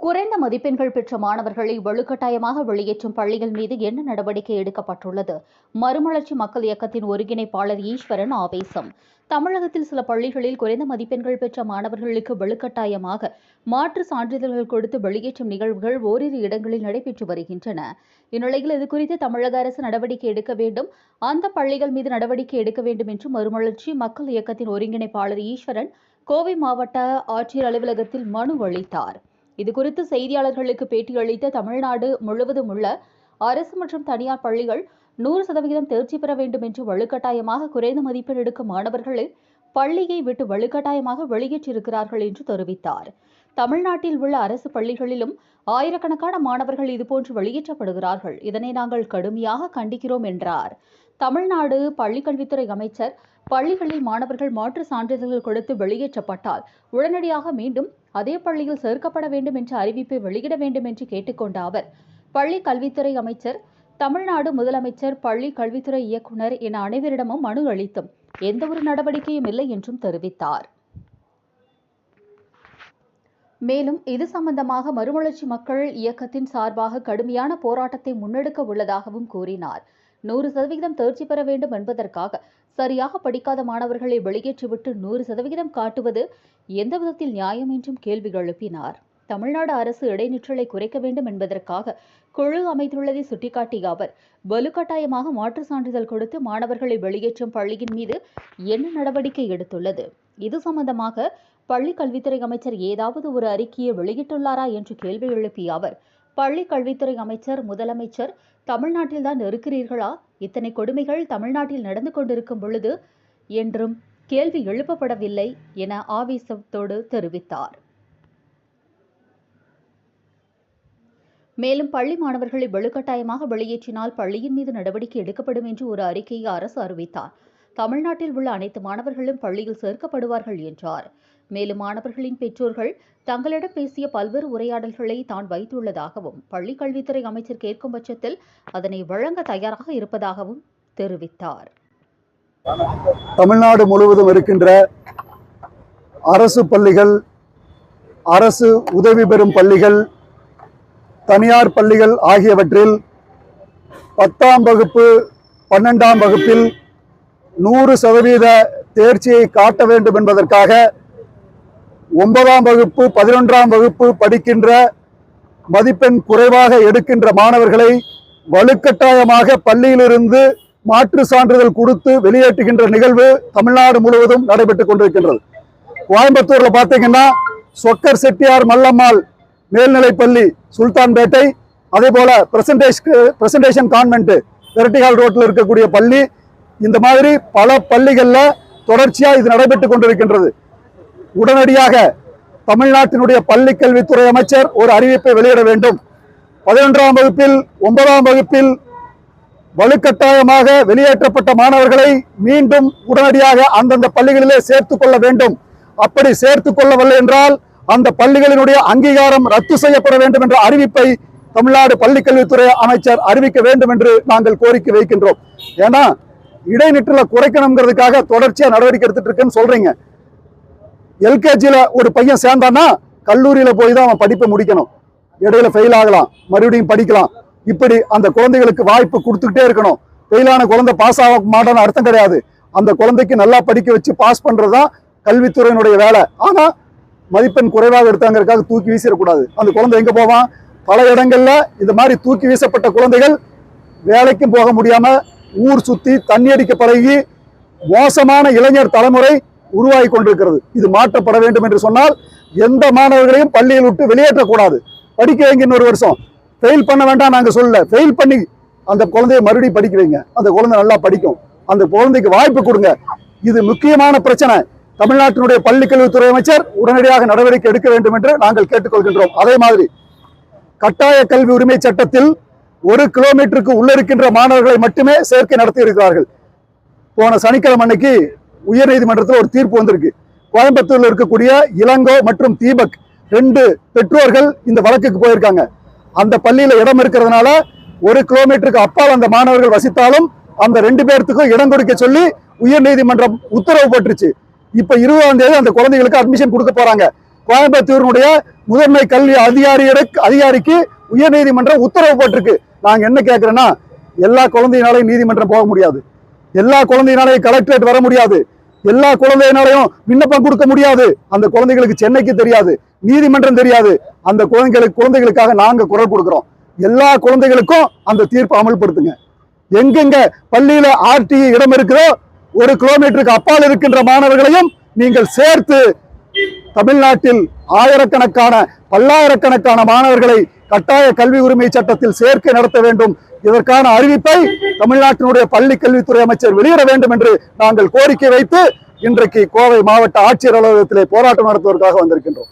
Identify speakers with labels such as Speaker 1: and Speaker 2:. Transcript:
Speaker 1: குறைந்த மதிப்பெண்கள் பெற்ற மாணவர்களை வலுக்கட்டாயமாக வெளியேற்றும் பள்ளிகள் மீது என்ன நடவடிக்கை எடுக்கப்பட்டுள்ளது? மறுமலர்ச்சி மக்கள் இயக்கத்தின் ஒருங்கிணைப்பாளர் ஈஸ்வரன் ஆவேசம். தமிழகத்தில் சில பள்ளிகளில் குறைந்த மதிப்பெண்கள் பெற்ற மாணவர்களுக்கு வலுக்கட்டாயமாக மாற்று சான்றிதழ்கள் கொடுத்து வெளியேற்றும் நிகழ்வுகள் ஓரிரு இடங்களில் நடைபெற்று வருகின்றன. இந்நிலையில் இதுகுறித்து தமிழக அரசு நடவடிக்கை எடுக்க வேண்டும். அந்த பள்ளிகள் மீது நடவடிக்கை எடுக்க வேண்டும் என்று மறுமலர்ச்சி மக்கள் இயக்கத்தின் ஒருங்கிணைப்பாளர் ஈஸ்வரன் கோவை மாவட்ட ஆட்சியர் அலுவலகத்தில் மனு அளித்தார். இதுகுறித்து செய்தியாளர்களுக்கு பேட்டியளித்த தமிழ்நாடு முழுவதும் உள்ள அரசு மற்றும் தனியார் பள்ளிகள் நூறு சதவிகிதம் தேர்ச்சி பெற வேண்டும் என்று வலுக்கட்டாயமாக குறைந்த மதிப்பெண் எடுக்கும் மாணவர்களை பள்ளியை விட்டு வலுக்கட்டாயமாக வெளியேற்றிருக்கிறார்கள் என்று தெரிவித்தார். தமிழ்நாட்டில் உள்ள அரசு பள்ளிகளிலும் ஆயிரக்கணக்கான மாணவர்கள் இதுபோன்று வெளியேற்றப்படுகிறார்கள். இதனை நாங்கள் கடுமையாக கண்டிக்கிறோம் என்றார். தமிழ்நாடு பள்ளிக்கல்வித்துறை அமைச்சர் பள்ளிகளில் மாணவர்கள் மாற்று சான்றிதழ்கள் கொடுத்து வெளியேற்றப்பட்டால் உடனடியாக மீண்டும் அதே பள்ளியில் சேர்க்கப்பட வேண்டும் என்ற அறிவிப்பை வெளியிட வேண்டும் என்று கேட்டுக்கொண்ட அவர் பள்ளி கல்வித்துறை அமைச்சர் தமிழ்நாடு முதலமைச்சர் பள்ளி கல்வித்துறை இயக்குனர் என அனைவரிடமும் மனு அளித்தும் எந்தவொரு நடவடிக்கையும் இல்லை என்றும் தெரிவித்தார். மேலும் இது சம்பந்தமாக மறுமலர்ச்சி மக்கள் இயக்கத்தின் சார்பாக கடுமையான போராட்டத்தை முன்னெடுக்க உள்ளதாகவும் கூறினார். நூறு சதவிகிதம் தேர்ச்சி பெற வேண்டும் என்பதற்காக சரியாக படிக்காத மாணவர்களை வெளியேற்றிவிட்டு நூறு சதவிகிதம் காட்டுவது எந்த விதத்தில் நியாயம் என்றும் கேள்வி எழுப்பினார். தமிழ்நாடு அரசு இடைநிற்றலை குறைக்க வேண்டும் என்பதற்காக குழு அமைத்துள்ளதை சுட்டிக்காட்டிய அவர் வலுக்கட்டாயமாக மாற்று சான்றிதழ் கொடுத்து மாணவர்களை வெளியேற்றும் பள்ளியின் மீது என்ன நடவடிக்கை எடுத்துள்ளது? இது சம்பந்தமாக பள்ளி கல்வித்துறை அமைச்சர் ஏதாவது ஒரு அறிக்கையை வெளியிட்டுள்ளாரா என்று கேள்வி எழுப்பிய அவர் பள்ளி கல்வித்துறை அமைச்சர் முதலமைச்சர் தமிழ்நாட்டில்தான் இருக்கிறீர்களா? இத்தனை கொடுமைகள் தமிழ்நாட்டில் நடந்து கொண்டிருக்கும் பொழுது என்றும் கேள்வி எழுப்பப்படவில்லை என ஆவேசத்தோடு தெரிவித்தார். மேலும் பள்ளி மாணவர்களை வலுக்கட்டாயமாக வெளியேற்றினால் பள்ளியின் மீது நடவடிக்கை எடுக்கப்படும் என்று ஒரு அறிக்கையை அரசு அறிவித்தார். தமிழ்நாட்டில் உள்ள அனைத்து மாணவர்களும் பள்ளியில் சேர்க்கப்படுவார்கள் என்றார். மேலும் மாணவர்களின் பெற்றோர்கள் தங்களிடம் பேசிய பல்வேறு உரையாடல்களை தான் வைத்துள்ளதாகவும் பள்ளி கல்வித்துறை அமைச்சர் கேட்கும் பட்சத்தில் அதனை வழங்க தயாராக இருப்பதாகவும் தெரிவித்தார்.
Speaker 2: தமிழ்நாடு முழுவதும் இருக்கின்ற அரசு பள்ளிகள் அரசு உதவி பெறும் பள்ளிகள் தனியார் பள்ளிகள் ஆகியவற்றில் பத்தாம் வகுப்பு பன்னெண்டாம் வகுப்பில் நூறு சதவீத தேர்ச்சியை காட்ட வேண்டும் என்பதற்காக ஒன்பதாம் வகுப்பு பதினொன்றாம் வகுப்பு படிக்கின்ற மதிப்பெண் குறைவாக எடுக்கின்ற மாணவர்களை வலுக்கட்டாயமாக பள்ளியிலிருந்து மாற்று சான்றிதழ் கொடுத்து வெளியேற்றுகின்ற நிகழ்வு தமிழ்நாடு முழுவதும் நடைபெற்றுக் கொண்டிருக்கின்றது. கோயம்புத்தூர்ல பார்த்தீங்கன்னா சொக்கர் செட்டியார் மல்லம்மாள் மேல்நிலைப்பள்ளி சுல்தான்பேட்டை அதே போல பிரசன்டேஷன் கான்வென்ட் வெரட்டிகால் ரோட்டில் இருக்கக்கூடிய பள்ளி இந்த மாதிரி பல பள்ளிகளில் தொடர்ச்சியாக இது நடைபெற்றுக் கொண்டிருக்கின்றது. உடனடியாக தமிழ்நாட்டினுடைய பள்ளி கல்வித்துறை அமைச்சர் ஒரு அறிவிப்பை வெளியிட வேண்டும். பதினொன்றாம் வகுப்பில் ஒன்பதாம் வகுப்பில் வலுக்கட்டாயமாக வெளியேற்றப்பட்ட மாணவர்களை மீண்டும் உடனடியாக அந்தந்த பள்ளிகளிலே சேர்த்து கொள்ள வேண்டும். அப்படி சேர்த்து கொள்ளவில்லை என்றால் அந்த பள்ளிகளினுடைய அங்கீகாரம் ரத்து செய்யப்பட வேண்டும் என்ற அறிவிப்பை தமிழ்நாடு பள்ளிக்கல்வித்துறை அமைச்சர் அறிவிக்க வேண்டும் என்று நாங்கள் கோரிக்கை வைக்கின்றோம். ஏன்னா இடைநிற்றலை குறைக்கணுங்கிறதுக்காக தொடர்ச்சியா நடவடிக்கை எடுத்துட்டு இருக்குன்னு சொல்றீங்க. எல்கேஜியில ஒரு பையன் சேர்ந்தான்னா கல்லூரியில போய் தான் அவன் படிப்பை முடிக்கணும். இடையில ஃபெயில் ஆகலாம். மறுபடியும் படிக்கலாம். இப்படி அந்த குழந்தைகளுக்கு வாய்ப்பு கொடுத்துக்கிட்டே இருக்கணும். ஃபெயிலான குழந்தை பாஸ் ஆக மாட்டான்னு அர்த்தம் கிடையாது. அந்த குழந்தைக்கு நல்லா படிக்க வச்சு பாஸ் பண்றதுதான் கல்வித்துறையினுடைய வேலை. ஆனா மதிப்பெண் குறைவாக எடுத்தாங்கிறதுக்காக தூக்கி வீசிடக்கூடாது. அந்த குழந்தை எங்க போவான்? பல இடங்கள்ல இந்த மாதிரி தூக்கி வீசப்பட்ட குழந்தைகள் வேலைக்கும் போக முடியாம ஊர் சுத்தி தண்ணி அடிக்க பழகி மோசமான இளைஞர் தலைமுறை உருவாகி கொண்டிருக்கிறது. இது மாற்றப்பட வேண்டும் என்று சொன்னால் எந்த மாணவர்களையும் பள்ளியில் விட்டு வெளியேற்றக்கூடாது. படிக்க வைங்க இன்னொரு வருஷம். ஃபெயில் பண்ண வேண்டாம் நாங்க சொல்லல. ஃபெயில் பண்ணி அந்த குழந்தைய மறுபடியும் படிக்க வைங்க. அந்த குழந்தை நல்லா படிக்கும். அந்த குழந்தைக்கு வாய்ப்பு கொடுங்க. இது முக்கியமான பிரச்சனை. தமிழ்நாட்டினுடைய பள்ளி கல்வித்துறை அமைச்சர் உடனடியாக நடவடிக்கை எடுக்க வேண்டும் என்று நாங்கள் கேட்டுக்கொள்கின்றோம். அதே மாதிரி கட்டாய கல்வி உரிமை சட்டத்தில் ஒரு கிலோமீட்டருக்கு உள்ள இருக்கின்ற மாணவர்களை மட்டுமே சேர்க்கை நடத்தி இருக்கிறார்கள். போன சனிக்கிழமை அன்னைக்கு உயர்நீதிமன்றத்தில் ஒரு தீர்ப்பு வந்திருக்கு. கோயம்புத்தூர்ல இருக்கக்கூடிய இளங்கோ மற்றும் தீபக் ரெண்டு பெற்றோர்கள் இந்த வழக்குக்கு போயிருக்காங்க. அந்த பள்ளியில இடம் இருக்கிறதுனால ஒரு கிலோமீட்டருக்கு அப்பால் அந்த மாணவர்கள் வசித்தாலும் அந்த ரெண்டு பேர்த்துக்கும் இடம் கொடுக்க சொல்லி உயர்நீதிமன்றம் உத்தரவு போட்டுருச்சு. இப்ப இருபதாம் தேதி அந்த குழந்தைகளுக்கு அட்மிஷன் கொடுக்க போறாங்க. கோயம்புத்தூரினுடைய முதன்மை கல்வி அதிகாரியோட அதிகாரிக்கு உயர்நீதிமன்றம் உத்தரவு போட்டிருக்கு. நாங்க என்ன கேட்குறோன்னா எல்லா குழந்தையினாலையும் நீதிமன்றம் போக முடியாது. எல்லா குழந்தையினாலையும் கலெக்டரேட் வர முடியாது. எல்லா குழந்தையினாலையும் விண்ணப்பம் கொடுக்க முடியாது. அந்த குழந்தைகளுக்கு சென்னைக்கு தெரியாது. நீதிமன்றம் தெரியாது. அந்த குழந்தைகளுக்கு குழந்தைகளுக்காக நாங்க குரல் கொடுக்கிறோம். எல்லா குழந்தைகளுக்கும் அந்த தீர்ப்பை அமல்படுத்துங்க. எங்கெங்க பள்ளியில ஆர்டி இடம் இருக்குதோ ஒரு கிலோமீட்டருக்கு அப்பால் இருக்கின்ற மாணவர்களையும் நீங்கள் சேர்த்து தமிழ்நாட்டில் ஆயிரக்கணக்கான பல்லாயிரக்கணக்கான மாணவர்களை கட்டாய கல்வி உரிமை சட்டத்தில் சேர்க்கை நடத்த வேண்டும். இதற்கான அறிவிப்பை தமிழ்நாட்டினுடைய பள்ளி கல்வித்துறை அமைச்சர் வெளியிட வேண்டும் என்று நாங்கள் கோரிக்கை வைத்து இன்றைக்கு கோவை மாவட்ட ஆட்சியர் அலுவலகத்திலே போராட்டம் நடத்துவதற்காக வந்திருக்கின்றோம்.